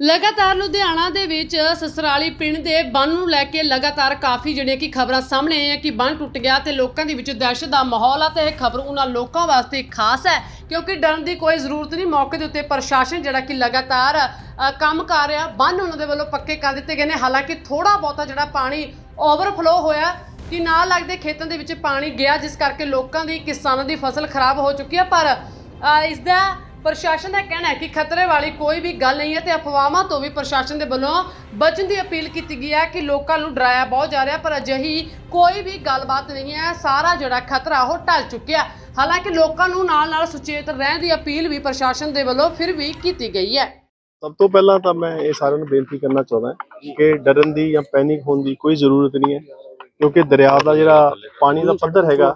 ਲਗਾਤਾਰ ਲੁਧਿਆਣਾ ਦੇ ਵਿੱਚ ਸਸਰਾਲੀ ਪਿੰਡ ਦੇ ਬੰਨ ਨੂੰ ਲੈ ਕੇ ਲਗਾਤਾਰ ਕਾਫੀ ਜਿਹੜੀਆਂ ਕਿ ਖਬਰਾਂ ਸਾਹਮਣੇ ਆਈਆਂ ਕਿ ਬੰਨ ਟੁੱਟ ਗਿਆ ਤੇ ਲੋਕਾਂ ਦੇ ਵਿੱਚ ਦਹਿਸ਼ਤ ਦਾ ਮਾਹੌਲ ਆ ਤੇ ਇਹ ਖਬਰ ਉਹਨਾਂ ਲੋਕਾਂ ਵਾਸਤੇ ਖਾਸ ਹੈ ਕਿਉਂਕਿ ਡਰਨ ਦੀ ਕੋਈ ਜ਼ਰੂਰਤ ਨਹੀਂ। ਮੌਕੇ ਦੇ ਉੱਤੇ ਪ੍ਰਸ਼ਾਸਨ ਜਿਹੜਾ ਕਿ ਲਗਾਤਾਰ ਕੰਮ ਕਰ ਰਿਹਾ। ਬੰਨ ਉਹਨਾਂ ਦੇ ਵੱਲੋਂ ਪੱਕੇ ਕਰ ਦਿੱਤੇ ਗਏ ਨੇ। ਹਾਲਾਂਕਿ ਥੋੜਾ ਬਹੁਤਾ ਜਿਹੜਾ ਪਾਣੀ ਓਵਰਫਲੋ ਹੋਇਆ ਕਿ ਨਾਲ ਲੱਗਦੇ ਖੇਤਾਂ ਦੇ ਵਿੱਚ ਪਾਣੀ ਗਿਆ ਜਿਸ ਕਰਕੇ ਲੋਕਾਂ ਦੀ ਕਿਸਾਨਾਂ ਦੀ ਫਸਲ ਖਰਾਬ ਹੋ ਚੁੱਕੀ ਹੈ ਪਰ ਅ, ਇਸ ਦਾ ਪ੍ਰਸ਼ਾਸਨ ਦਾ ਕਹਿਣਾ ਹੈ ਕਿ ਖਤਰੇ ਵਾਲੀ ਕੋਈ ਵੀ ਗੱਲ ਨਹੀਂ ਹੈ ਤੇ ਅਫਵਾਹਾਂ ਤੋਂ ਵੀ ਪ੍ਰਸ਼ਾਸਨ ਦੇ ਵੱਲੋਂ ਬਚਣ ਦੀ ਅਪੀਲ ਕੀਤੀ ਗਈ ਹੈ ਕਿ ਲੋਕਾਂ ਨੂੰ ਡਰਾਇਆ ਬਹੁਤ ਜਾ ਰਿਹਾ, ਪਰ ਅਜਿਹੀ ਕੋਈ ਵੀ ਗੱਲਬਾਤ ਨਹੀਂ ਹੈ। ਸਾਰਾ ਜਿਹੜਾ ਖਤਰਾ ਉਹ ਟਲ ਚੁੱਕਿਆ ਹਾਲਾਂਕਿ ਲੋਕਾਂ ਨੂੰ ਨਾਲ-ਨਾਲ ਸੁਚੇਤ ਰਹਿਣ ਦੀ ਅਪੀਲ ਵੀ ਪ੍ਰਸ਼ਾਸਨ ਦੇ ਵੱਲੋਂ ਫਿਰ ਵੀ ਕੀਤੀ ਗਈ ਹੈ। ਸਭ ਤੋਂ ਪਹਿਲਾਂ ਤਾਂ ਮੈਂ ਇਹ ਸਾਰਿਆਂ ਨੂੰ ਬੇਨਤੀ ਕਰਨਾ ਚਾਹੁੰਦਾ ਕਿ ਡਰਨ ਦੀ ਜਾਂ ਪੈਨਿਕ ਹੋਣ ਦੀ ਕੋਈ ਜ਼ਰੂਰਤ ਨਹੀਂ ਹੈ, ਕਿਉਂਕਿ ਦਰਿਆ ਦਾ ਜਿਹੜਾ ਪਾਣੀ ਦਾ ਪੱਧਰ ਹੈਗਾ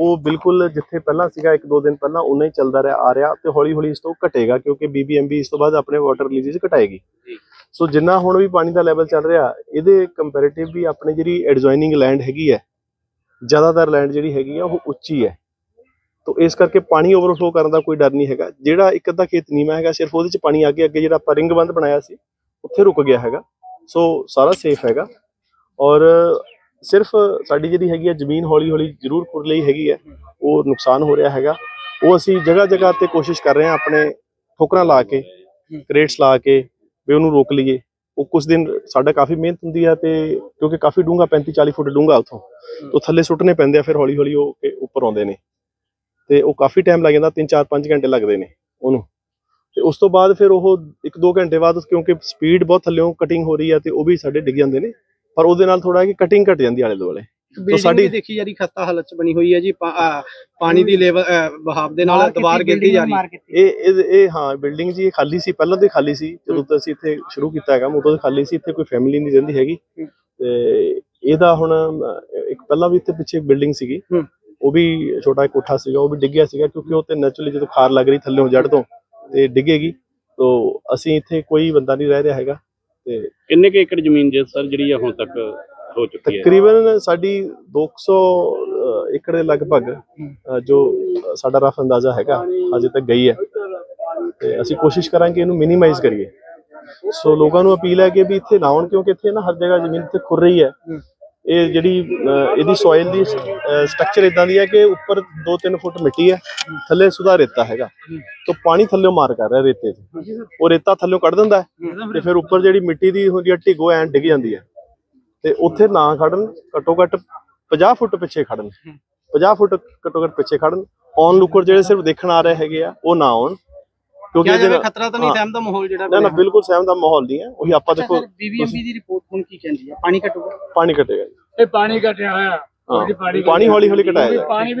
ਉਹ ਬਿਲਕੁਲ ਜਿੱਥੇ ਪਹਿਲਾਂ ਸੀਗਾ ਇੱਕ ਦੋ ਦਿਨ ਪਹਿਲਾਂ ਉਨਾ ਹੀ ਚੱਲਦਾ ਰਿਹਾ ਆ ਰਿਹਾ ਤੇ ਹੌਲੀ ਹੌਲੀ ਇਸ ਤੋਂ ਘਟੇਗਾ ਕਿਉਂਕਿ ਬੀਬੀਐਮਬੀ ਇਸ ਤੋਂ ਬਾਅਦ ਆਪਣੇ ਵਾਟਰ ਰਿਲੀਜ਼ਸ ਘਟਾਏਗੀ। ਸੋ ਜਿੰਨਾ ਹੁਣ ਵੀ ਪਾਣੀ ਦਾ ਲੈਵਲ ਚੱਲ ਰਿਹਾ ਇਹਦੇ ਕੰਪੈਰੀਟਿਵ ਵੀ ਆਪਣੇ ਜਿਹੜੀ ਐਡਜੋਇਨਿੰਗ ਲੈਂਡ ਹੈਗੀ ਹੈ ਜ਼ਿਆਦਾਤਰ ਲੈਂਡ ਜਿਹੜੀ ਹੈਗੀ ਆ ਉਹ ਉੱਚੀ ਹੈ। ਤੋ ਇਸ ਕਰਕੇ ਪਾਣੀ ਓਵਰਫਲੋ ਕਰਨ ਦਾ ਕੋਈ ਡਰ ਨਹੀਂ ਹੈਗਾ। ਜਿਹੜਾ ਇੱਕ ਅੱਧਾ ਖੇਤ ਨੀਵਾਂ ਹੈਗਾ ਸਿਰਫ ਉਹਦੇ ਚ ਪਾਣੀ ਅੱਗੇ ਅੱਗੇ ਜਿਹੜਾ ਆਪਾਂ ਰਿੰਗ ਬੰਦ ਬਣਾਇਆ ਸੀ ਉੱਥੇ ਰੁਕ ਗਿਆ ਹੈਗਾ। ਸੋ ਸਾਰਾ ਸੇਫ ਹੈਗਾ। ਔਰ ਸਿਰਫ ਸਾਡੀ ਜਿਹੜੀ ਹੈਗੀ ਹੈ ਜ਼ਮੀਨ ਹੌਲੀ ਹੌਲੀ ਜ਼ਰੂਰ ਖੁਰ ਲਈ ਹੈਗੀ ਹੈ ਉਹ ਨੁਕਸਾਨ ਹੋ ਰਿਹਾ ਹੈਗਾ। ਉਹ ਅਸੀਂ ਜਗ੍ਹਾ ਜਗ੍ਹਾ ਤੇ ਕੋਸ਼ਿਸ਼ ਕਰ ਰਹੇ ਹਾਂ ਆਪਣੇ ਠੋਕਰਾਂ ਲਾ ਕੇ ਕ੍ਰੇਟਸ ਲਾ ਕੇ ਵੀ ਉਹਨੂੰ ਰੋਕ ਲਈਏ। ਉਹ ਕੁਝ ਦਿਨ ਸਾਡਾ ਕਾਫੀ ਮਿਹਨਤ ਹੁੰਦੀ ਹੈ ਤੇ ਕਿਉਂਕਿ ਕਾਫੀ ਡੂੰਘਾ 35 40 ਫੁੱਟ ਡੂੰਘਾ ਉੱਥੋਂ। ਤੋਂ ਥੱਲੇ ਸੁੱਟਣੇ ਪੈਂਦੇ ਆ ਫਿਰ ਹੌਲੀ ਹੌਲੀ ਉਹ ਉੱਪਰ ਆਉਂਦੇ ਨੇ। ਤੇ ਉਹ ਕਾਫੀ ਟਾਈਮ ਲੱਗ ਜਾਂਦਾ 3 4 5 ਘੰਟੇ ਲੱਗਦੇ ਨੇ ਉਹਨੂੰ। ਤੇ ਉਸ ਤੋਂ ਬਾਅਦ ਫਿਰ ਉਹ 1-2 ਘੰਟੇ ਬਾਅਦ ਕਿਉਂਕਿ ਸਪੀਡ ਬਹੁਤ ਥੱਲਿਓਂ ਕਟਿੰਗ ਹੋ ਰਹੀ ਹੈ ਤੇ ਉਹ ਵੀ ਸਾਡੇ ਡਿੱਗ ਜਾਂਦੇ ਨੇ। ਪਰ ਉਹਦੇ ਨਾਲ ਥੋੜਾ ਕਿ ਕਟਿੰਗ ਘਟ ਜਾਂਦੀ ਆਲੇ ਦੁਆਲੇ। ਬਿਲਡਿੰਗ ਸਾਡੀ- ਵੀ ਦੇਖੀ ਜਾ ਰਹੀ ਖਸਤਾ ਹਾਲਤ ਚ ਬਣੀ ਹੋਈ ਹੈ ਜੀ ਪਾ- ਅਹ ਪਾਣੀ ਦੀ ਲੈਵਲ ਬਹਾਵ ਦੇ ਨਾਲ ਦੀਵਾਰ ਗਿਰਦੀ ਜਾ ਰਹੀ। ਹੈ ਇਹ ਇਹ ਇਹ ਹਾਂ ਬਿਲਡਿੰਗ ਜੀ ਇਹ ਖਾਲੀ ਸੀ ਪਹਿਲਾਂ ਤੋਂ ਹੀ ਖਾਲੀ ਸੀ ਜਦੋਂ ਤੋਂ ਅਸੀਂ ਇੱਥੇ ਸ਼ੁਰੂ ਕੀਤਾ ਹੈਗਾ ਉਦੋਂ ਤੋਂ ਖਾਲੀ ਸੀ ਇੱਥੇ ਕੋਈ ਫੈਮਿਲੀ ਨਹੀਂ ਰਹਿੰਦੀ ਹੈਗੀ। ਤੇ ਇਹਦਾ ਹੁਣ ਅਮ, ਇੱਕ ਪਹਿਲਾਂ ਵੀ ਇੱਥੇ ਪਿੱਛੇ ਬਿਲਡਿੰਗ ਸੀਗੀ। ਹੂੰ। ਉਹ ਵੀ ਛੋਟਾ ਇੱਕ ਕੋਠਾ ਸੀਗਾ ਉਹ ਵੀ ਡਿੱਗਿਆ ਸੀਗਾ ਕਿਉਂਕਿ ਉਹ ਤੇ ਨੈਚੁਰਲੀ ਜਦੋਂ ਖਾਰ ਲੱਗ ਰਹੀ ਥੱਲੇੋਂ ਜੜ ਤੋਂ ਤੇ ਡਿੱਗੇਗੀ। ਤੋਂ ਅਸੀਂ ਇੱਥੇ ਕੋਈ ਬੰਦਾ ਨਹੀਂ ਰਹਿ ਰਿਹਾ ਹੈਗਾ। ਤੇ ਕਿੰਨੇ ਕੁ ਏਕੜ ਜ਼ਮੀਨ ਜੇ ਸਰ ਜਿਹੜੀ ਆ ਹੁਣ ਤੱਕ ਹੋ ਚੁੱਕੀ ਹੈ? ਤਕਰੀਬਨ ਸਾਡੀ 200 ਅ, ਏਕੜ ਦੇ ਲਗਭਗ ਜੋ ਸਾਡਾ ਰਫ ਅੰਦਾਜ਼ਾ ਹੈਗਾ ਅਜੇ ਤੱਕ ਗਈ ਹੈ। ਤੇ ਅਸੀਂ ਕੋਸ਼ਿਸ਼ ਕਰਾਂਗੇ ਇਹਨੂੰ ਮਿਨੀਮਾਈਜ਼ ਕਰੀਏ। ਸੋ ਲੋਕਾਂ ਨੂੰ ਅਪੀਲ ਹੈ ਕਿ ਵੀ ਇੱਥੇ ਨਾ ਆਉਣ ਕਿਉਂਕਿ ਇੱਥੇ ਨਾ ਹਰ ਜਗ੍ਹਾ ਜ਼ਮੀਨ ਤੇ ਖੁਰ ਰਹੀ ਹੈ। ਇਹ ਜਿਹੜੀ ਇਹਦੀ ਸੋਇਲ ਦੀ ਸਟਰਕਚਰ ਇਦਾਂ ਦੀ ਹੈ ਕਿ ਉੱਪਰ 2-3 ਫੁੱਟ ਮਿੱਟੀ ਹੈ ਥੱਲੇ ਸੁਧਾ ਰੇਤਾ ਹੈਗਾ। ਤੋਂ ਪਾਣੀ ਥੱਲੇ ਮਾਰ ਕਰ ਰਿਹਾ ਰੇਤੇ 'ਚ ਉਹ ਰੇਤਾ ਥੱਲੇ ਕੱਢ ਦਿੰਦਾ ਤੇ ਫਿਰ ਉੱਪਰ ਜਿਹੜੀ ਮਿੱਟੀ ਦੀ ਹੁੰਦੀ ਹੈ ਢਿੱਗੋ ਐਂ ਡਿੱਗ ਜਾਂਦੀ ਹੈ। ਤੇ ਉੱਥੇ ਨਾ ਖੜਨ ਘੱਟੋ ਘੱਟ 50 ਫੁੱਟ ਪਿੱਛੇ ਖੜਨ। 50 ਫੁੱਟ ਘੱਟੋ ਘੱਟ ਪਿੱਛੇ ਖੜਨ। ਔਨ ਲੁੱਕਰ ਜਿਹੜੇ ਸਿਰਫ ਦੇਖਣ ਆ ਰਹੇ ਹੈਗੇ ਆ ਉਹ ਨਾ ਆਉਣ। ਕਿਉਂਕਿ ਇਹਦੇ ਖਤਰਾ ਤਾਂ ਨਹੀਂ। ਸਹਿਮ ਦਾ ਮਾਹੌਲ ਜਿਹੜਾ ਨਾ ਨਾ ਬਿਲਕੁਲ ਸਹਿਮ ਦਾ ਮਾਹੌਲ ਨਹੀਂ ਹੈ। ਉਹੀ ਆਪਾਂ ਦੇਖੋ ਬੀਬੀਐਮਬੀ ਦੀ ਰਿਪੋਰਟ ਹੁਣ ਕੀ ਕਹਿੰਦੀ ਹੈ? ਪਾਣੀ ਘਟੂਗਾ? ਪਾਣੀ ਘਟੇਗਾ ਜੀ। ਇਹ ਪਾਣੀ ਘਟਿਆ ਹੋਇਆ। ਹਾਂ। ਪਾਣੀ ਹੌਲੀ ਹੌਲੀ ਘਟਾਇਆ ਪਾਣੀ ਵੀ